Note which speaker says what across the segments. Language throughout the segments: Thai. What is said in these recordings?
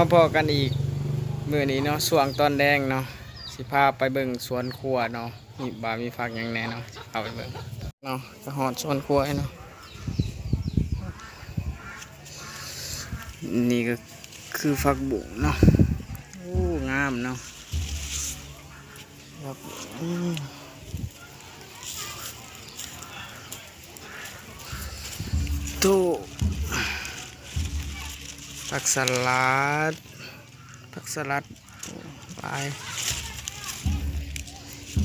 Speaker 1: มาพอกันอีกมือนี้เนาะช่วงตอนแดงเนาะสิพาไปเบิ่งสวนครัวเนาะมีบามีผักยังแน่เนาะสิพาไปเบิ่งเนาะก็ฮอดสวนครัวเนาะนี่ก็คือผักบุ้งเนาะโอ้งามเนาะผักบุ้งโต ผักสลัด ผักสลัดไป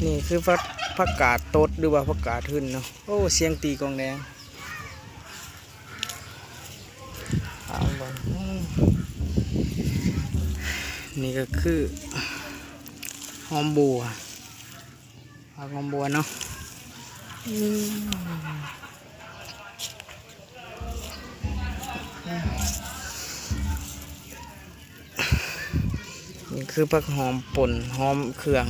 Speaker 1: นี่คือผักผักกาดตดหรือว่าผักกาดขึ้นเนาะโอ้เสียงตีกองแดงเอาบอนี่ก็คือหอมบัวผักหอมบัวเนาะ นี่คือผักหอมป่นหอมเครื่อง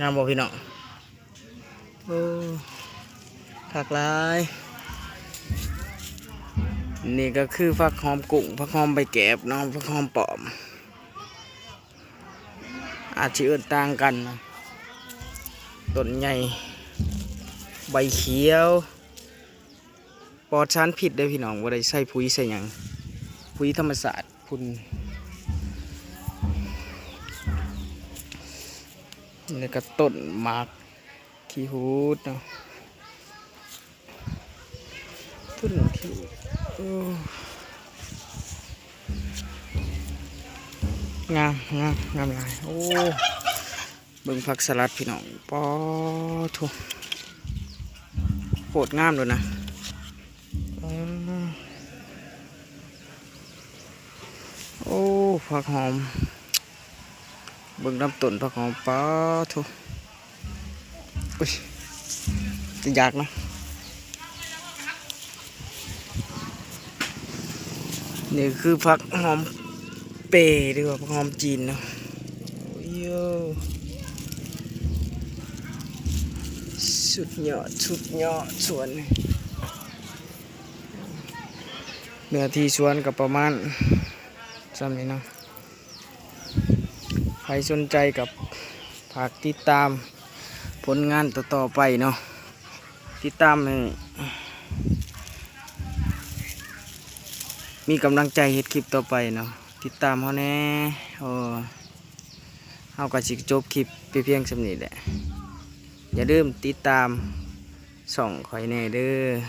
Speaker 1: งามบ่พี่น้องโอ้ผักลาย นี่ก็คือผักหอมกุ้งผักหอมใบแกบน้องผักหอมปลอม อาจจะเอื่นต่างกันนะต้นใหญ่ ใบเขียว ปลอดสารผิดได้พี่น้องว่าได้ใส่ปุ๋ยใส่หยัง ปุ๋ยธรรมศาสตร์พุ่นนี่ก็ต้นหมากขี้หูดเนาะต้นขี้หูดงามงามงามลายโอ้เบิ่งผักสลัดพี่น้องปอทุโคตรงามเลยนะอืม โอ้ ผักหอม เบิ่งน้ำต้นผักหอมป้าทุอุ้ยจะอยากนะนี่คือผักหอมเปรย์ดีกว่าผักหอมจีนเนาะโอ้ยย่สุดยอดสุดยอดสวนเนื้อที่สวนกับประมาณซ้ำนี้เนาะ ครสนใจกับฝากติดตามผลงานต่อๆไปเนาะติดตามให้มีกำลังใจเฮ็ดคลิปต่อไปเนาะติดตามเขาแน่โอ้เฮาก็สิจบคลิปไปเพียงสำนีแหละอย่าลืมติดตามส่องข่อยแน่เด้อ